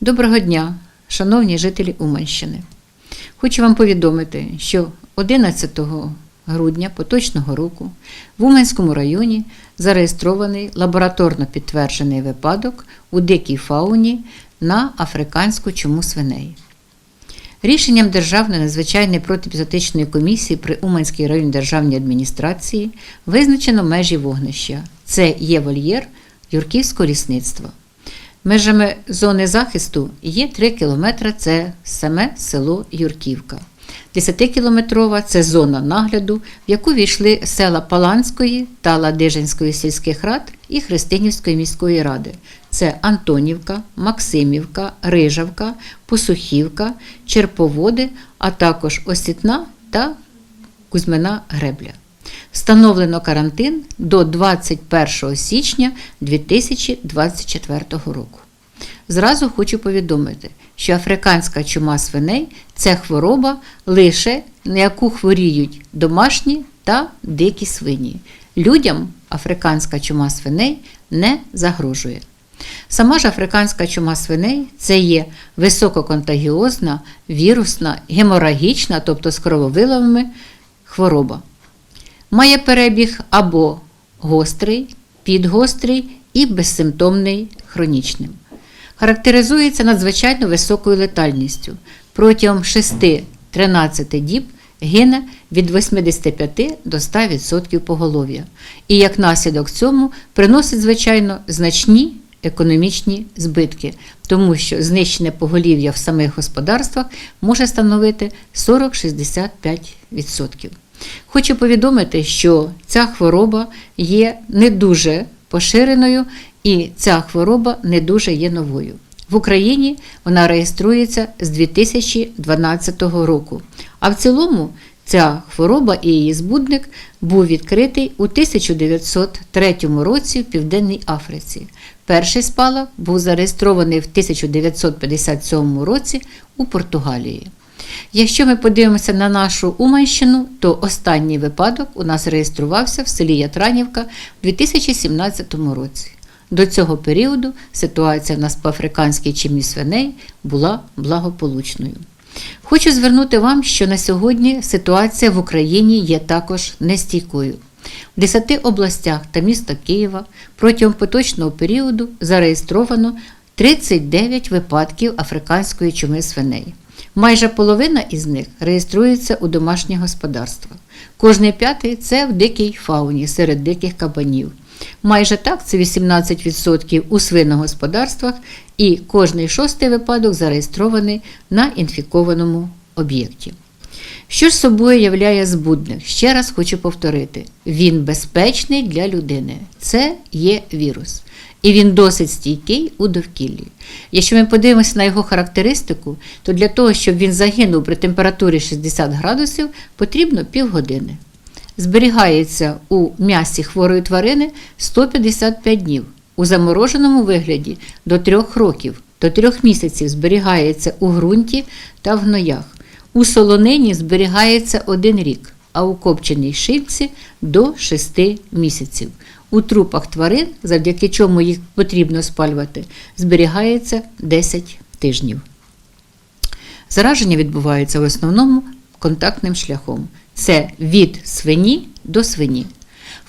Доброго дня, шановні жителі Уманщини. Хочу вам повідомити, що 11 грудня поточного року в Уманському районі зареєстрований лабораторно підтверджений випадок у дикій фауні на африканську чуму свиней. Рішенням Державної надзвичайної протипізотичної комісії при Уманській районній державній адміністрації визначено межі вогнища. Це є вольєр Юрківського лісництва. Межами зони захисту є 3 кілометри це саме село Юрківка. 10-кілометрова це зона нагляду, в яку війшли села Паланської та Ладижинської сільських рад і Христинівської міської ради. Це Антонівка, Максимівка, Рижавка, Посухівка, Черповоди, а також Осітна та Кузьмина Гребля. Встановлено карантин до 21 січня 2024 року. Зразу хочу повідомити, що африканська чума свиней це хвороба лише на яку хворіють домашні та дикі свині. Людям африканська чума свиней не загрожує. Сама ж африканська чума свиней це є висококонтагіозна, вірусна, геморагічна, тобто з крововиливами хвороба. Має перебіг або гострий, підгострий і безсимптомний хронічним. Характеризується надзвичайно високою летальністю. Протягом 6-13 діб гине від 85 до 100% поголов'я. І як наслідок цьому приносить, звичайно, значні економічні збитки, тому що знищене поголів'я в самих господарствах може становити 40-65%. Хочу повідомити, що ця хвороба є не дуже поширеною і ця хвороба не дуже є новою. В Україні вона реєструється з 2012 року. А в цілому ця хвороба і її збудник був відкритий у 1903 році в Південній Африці. Перший спалах був зареєстрований в 1957 році у Португалії. Якщо ми подивимося на нашу Уманщину, то останній випадок у нас реєструвався в селі Ятранівка в 2017 році. До цього періоду ситуація в нас по африканській чимі свиней була благополучною. Хочу звернути вам, що на сьогодні ситуація в Україні є також нестійкою. В 10 областях та міста Києва протягом поточного періоду зареєстровано 39 випадків африканської чуми свиней. Майже половина із них реєструється у домашніх господарствах. Кожний п'ятий це в дикій фауні серед диких кабанів. Майже так це 18% у свиногосподарствах, і кожний шостий випадок зареєстрований на інфікованому об'єкті. Що ж собою являє збудник? Ще раз хочу повторити: він безпечний для людини. Це є вірус. І він досить стійкий у довкіллі. Якщо ми подивимося на його характеристику, то для того, щоб він загинув при температурі 60 градусів, потрібно півгодини. Зберігається у м'ясі хворої тварини 155 днів, у замороженому вигляді до 3 років, до 3 місяців зберігається у ґрунті та в гноях. У солонині зберігається один рік, а у копченій шипці до 6 місяців. У трупах тварин, завдяки чому їх потрібно спалювати, зберігається 10 тижнів. Зараження відбувається в основному контактним шляхом. Це від свині до свині.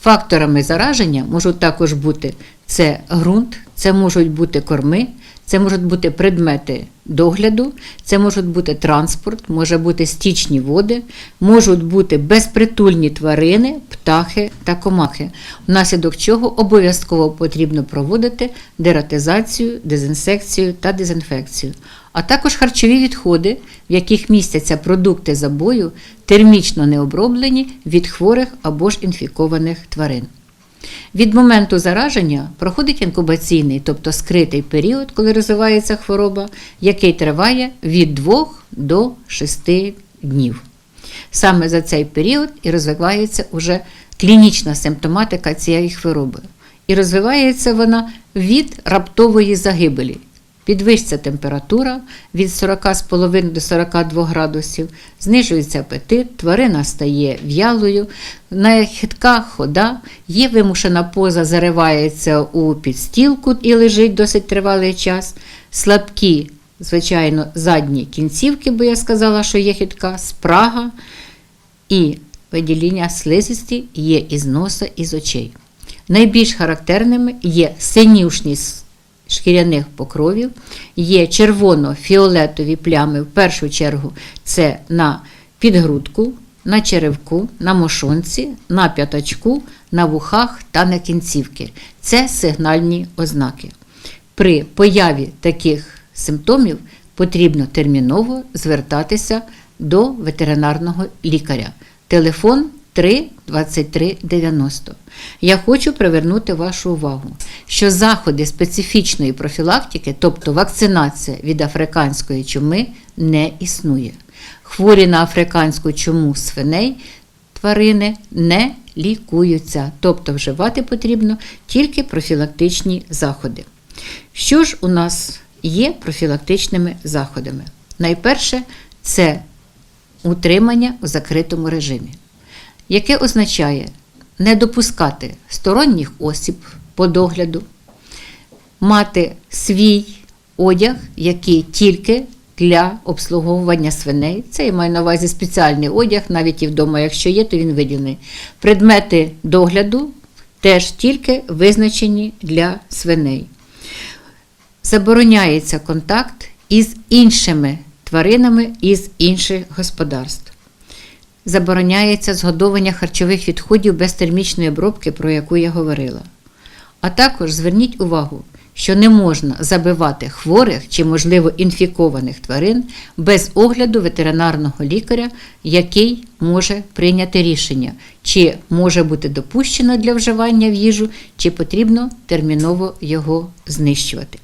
Факторами зараження можуть також бути це ґрунт, це можуть бути корми, це можуть бути предмети догляду, це можуть бути транспорт, може бути стічні води, можуть бути безпритульні тварини, птахи та комахи, внаслідок чого обов'язково потрібно проводити дератизацію, дезінсекцію та дезінфекцію, а також харчові відходи, в яких містяться продукти забою, термічно не оброблені від хворих або ж інфікованих тварин. Від моменту зараження проходить інкубаційний, тобто скритий період, коли розвивається хвороба, який триває від 2 до 6 днів. Саме за цей період і розвивається уже клінічна симптоматика цієї хвороби. І розвивається вона від раптової загибелі. Підвищиться температура від 40,5 до 42 градусів, знижується апетит, тварина стає в'ялою, на хитка хода, є вимушена поза, заривається у підстілку і лежить досить тривалий час, слабкі звичайно, задні кінцівки, бо я сказала, що є хитка, спрага і видіління слизисті є із носа і з очей. Найбільш характерними є синюшність шкіряних покровів, є червоно-фіолетові плями, в першу чергу це на підгрудку, на черевку, на мошонці, на п'ятачку, на вухах та на кінцівки. Це сигнальні ознаки. При появі таких симптомів потрібно терміново звертатися до ветеринарного лікаря. Телефон 3 23 90. Я хочу привернути вашу увагу, що заходи специфічної профілактики, тобто вакцинація від африканської чуми, не існує. Хворі на африканську чуму свиней тварини не лікуються, тобто вживати потрібно тільки профілактичні заходи. Що ж у нас є профілактичними заходами? Найперше, це утримання у закритому режимі, яке означає не допускати сторонніх осіб по догляду, мати свій одяг, який тільки для обслуговування свиней. Це я маю на увазі спеціальний одяг, навіть і вдома, якщо є, то він виділений. Предмети догляду теж тільки визначені для свиней. Забороняється контакт із іншими тваринами із інших господарств. Забороняється згодовування харчових відходів без термічної обробки, про яку я говорила. А також зверніть увагу, що не можна забивати хворих чи, можливо, інфікованих тварин без огляду ветеринарного лікаря, який може прийняти рішення, чи може бути допущено для вживання в їжу, чи потрібно терміново його знищувати.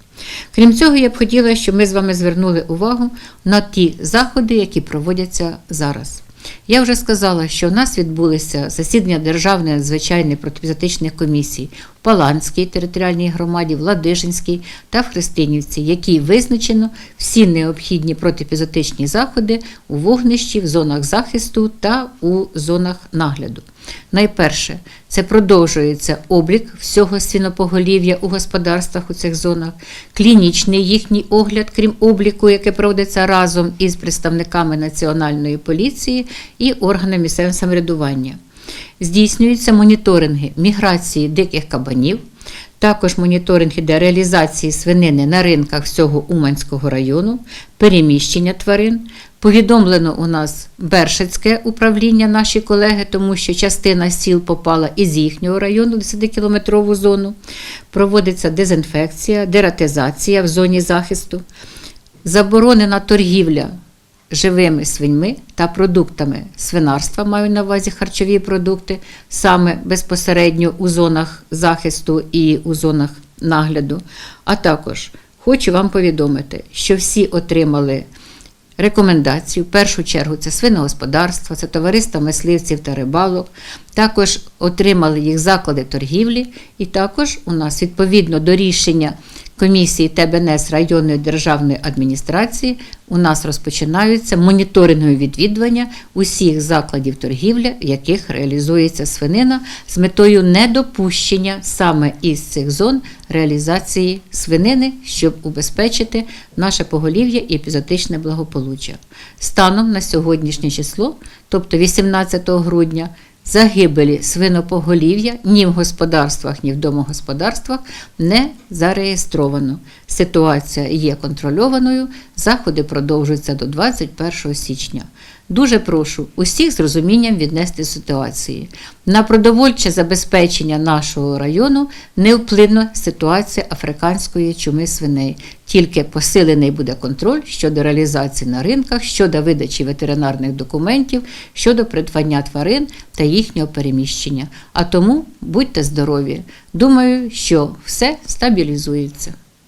Крім цього, я б хотіла, щоб ми з вами звернули увагу на ті заходи, які проводяться зараз. Я вже сказала, що у нас відбулися засідання Державної надзвичайної протипізотичних комісій в Паланській територіальній громаді, в Ладижинській та в Христинівці, які визначено всі необхідні протипізотичні заходи у вогнищі, в зонах захисту та у зонах нагляду. Найперше, це продовжується облік всього свінопоголів'я у господарствах у цих зонах, клінічний їхній огляд, крім обліку, яке проводиться разом із представниками Національної поліції і органами місцевого самоврядування. Здійснюються моніторинги міграції диких кабанів, також моніторинг іде реалізації свинини на ринках всього Уманського району, переміщення тварин. Повідомлено у нас Бершицьке управління, наші колеги, тому що частина сіл попала із їхнього району, 10-кілометрову зону. Проводиться дезінфекція, дератизація в зоні захисту, заборонена торгівля живими свиньми та продуктами свинарства, маю на увазі харчові продукти, саме безпосередньо у зонах захисту і у зонах нагляду. А також хочу вам повідомити, що всі отримали. Рекомендації, в першу чергу, це свиногосподарство, це товариство мисливців та рибалок. Також отримали їх заклади торгівлі, і також у нас відповідно до рішення комісії ТБНС районної державної адміністрації у нас розпочинаються моніторингові відвідування усіх закладів торгівлі, в яких реалізується свинина, з метою недопущення саме із цих зон реалізації свинини, щоб убезпечити наше поголів'я і епізотичне благополуччя. Станом на сьогоднішнє число, тобто 18 грудня. Загибелі свинопоголів'я ні в господарствах, ні в домогосподарствах не зареєстровано. Ситуація є контрольованою, заходи продовжуються до 21 січня. Дуже прошу усіх з розумінням віднести ситуації. На продовольче забезпечення нашого району не вплине ситуація африканської чуми свиней. Тільки посилений буде контроль щодо реалізації на ринках, щодо видачі ветеринарних документів, щодо придбання тварин та їхнього переміщення. А тому будьте здорові! Думаю, що все стабілізується.